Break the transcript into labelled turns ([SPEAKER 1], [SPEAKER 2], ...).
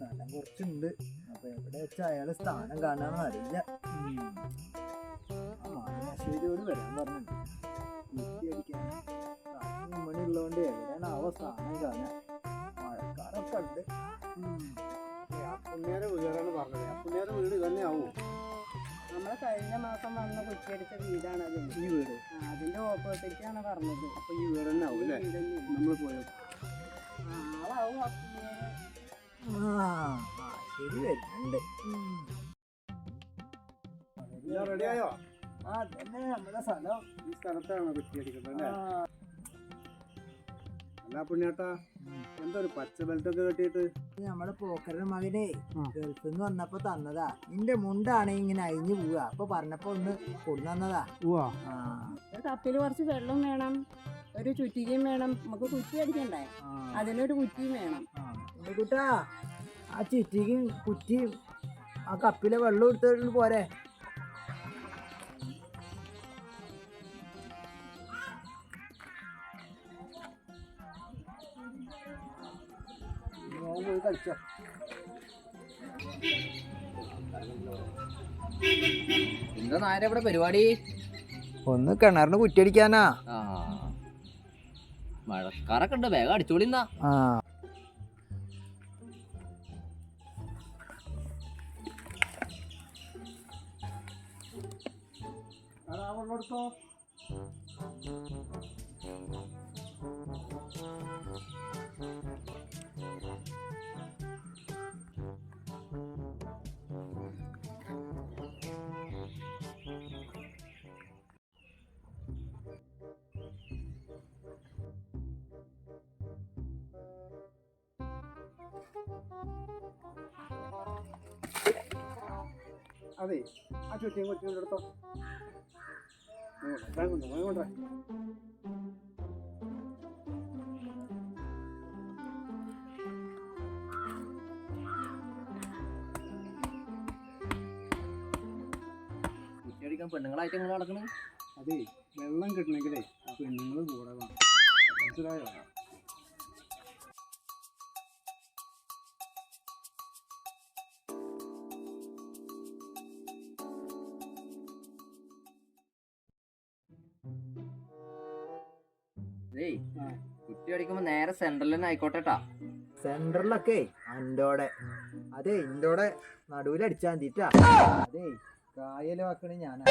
[SPEAKER 1] സ്ഥലം കുറച്ചുണ്ട്. അപ്പൊ എവിടെ വെച്ച അയാൾ സ്ഥാനം കാണാന്ന് അറിയില്ല. ആ മാങ്ങാശ്ശേരിയോട് വരാൻ പറഞ്ഞിട്ടുണ്ട്. അടിക്കാൻ. മണി ഉള്ളതുകൊണ്ട് എവിടെയാണ് ആവോ സ്ഥാനം കാണാൻ? മഴക്കാരൊക്കെ ഉണ്ട്.
[SPEAKER 2] വീടാണ് പറഞ്ഞത്. അപ്പുണ്ണിയുടെ വീട് തന്നെ ആവും
[SPEAKER 3] നമ്മൾ കഴിഞ്ഞ മാസം വന്ന കുറ്റിയടിച്ച വീടാണ് അത്.
[SPEAKER 2] ഈ വീട്?
[SPEAKER 3] അതിന്റെ ഓപ്പോസിറ്റ് ആണ് പറഞ്ഞത്.
[SPEAKER 2] അപ്പൊ ഈ വീട് തന്നെ ആവും അല്ലേ നമ്മൾ പോയത്.
[SPEAKER 3] ആളാവും.
[SPEAKER 1] ശരി വരുന്നുണ്ട്
[SPEAKER 2] റെഡി ആയോ
[SPEAKER 1] ആ. നമ്മുടെ സ്ഥലം
[SPEAKER 2] ഈ സ്ഥലത്താണ് കുറ്റിയടിക്കുന്നത് അല്ല പുണ്യേട്ടാ എന്താ ഒരു പച്ച ബെൽറ്റ് ഒക്കെ കെട്ടിയിട്ട്
[SPEAKER 1] ഇത് നമ്മുടെ പോക്കറിന്റെ മകനെ. ഗൾഫിൽ നിന്ന് വന്നപ്പോ തന്നതാ. നിന്റെ മുണ്ടാണ് ഇങ്ങനെ അഴിഞ്ഞു പോവുക അപ്പൊ പറഞ്ഞപ്പോ ഒന്ന് കൊണ്ടുവന്നതാ
[SPEAKER 3] കപ്പിൽ കുറച്ച് വെള്ളം വേണം. ഒരു ചുറ്റികയും വേണം. നമുക്ക് കുറ്റി അടിക്കണ്ടേ? അതിനൊരു കുറ്റിയും വേണം.
[SPEAKER 1] കുട്ടാ ആ ചിറ്റിക്കും കുറ്റിയും ആ കപ്പിലെ വെള്ളം എടുത്തിട്ട് പോരെ. മോൻ പോയി കളിച്ചോ.
[SPEAKER 4] എന്താ നായരെ ഇവിടെ പരിപാടി?
[SPEAKER 1] ഒന്ന് കിണറിന് കുറ്റിയടിക്കാനാ.
[SPEAKER 4] മഴക്കാരൊക്കെ ഉണ്ട് വേഗം അടിച്ചോളിന്നാ
[SPEAKER 1] ആ.
[SPEAKER 2] എടുത്തോ അതെ. ആ ചുറ്റിയും കുറ്റിയും എടുത്തോ. കൊണ്ടേ
[SPEAKER 4] കുറ്റിയടിക്കാൻ പെണ്ണുങ്ങളായിട്ട് നിങ്ങൾ നടക്കണ്?
[SPEAKER 2] അതെ വെള്ളം കിട്ടണമെങ്കിലേ ആ പെണ്ണുങ്ങൾ കൂടെ മനസ്സിലായോ?
[SPEAKER 4] ഏയ് കുട്ടി അടിക്കുമ്പോ നേരെ സെന്ററിൽ തന്നെ ആയിക്കോട്ടെട്ടാ.
[SPEAKER 1] സെന്ററിലൊക്കെ അന്റോടെ അതെ ഇന്റോടെ നടുവിലടിച്ചാ മതിട്ടാ. അതെ കായൽ വെക്കണ ഞാനാ.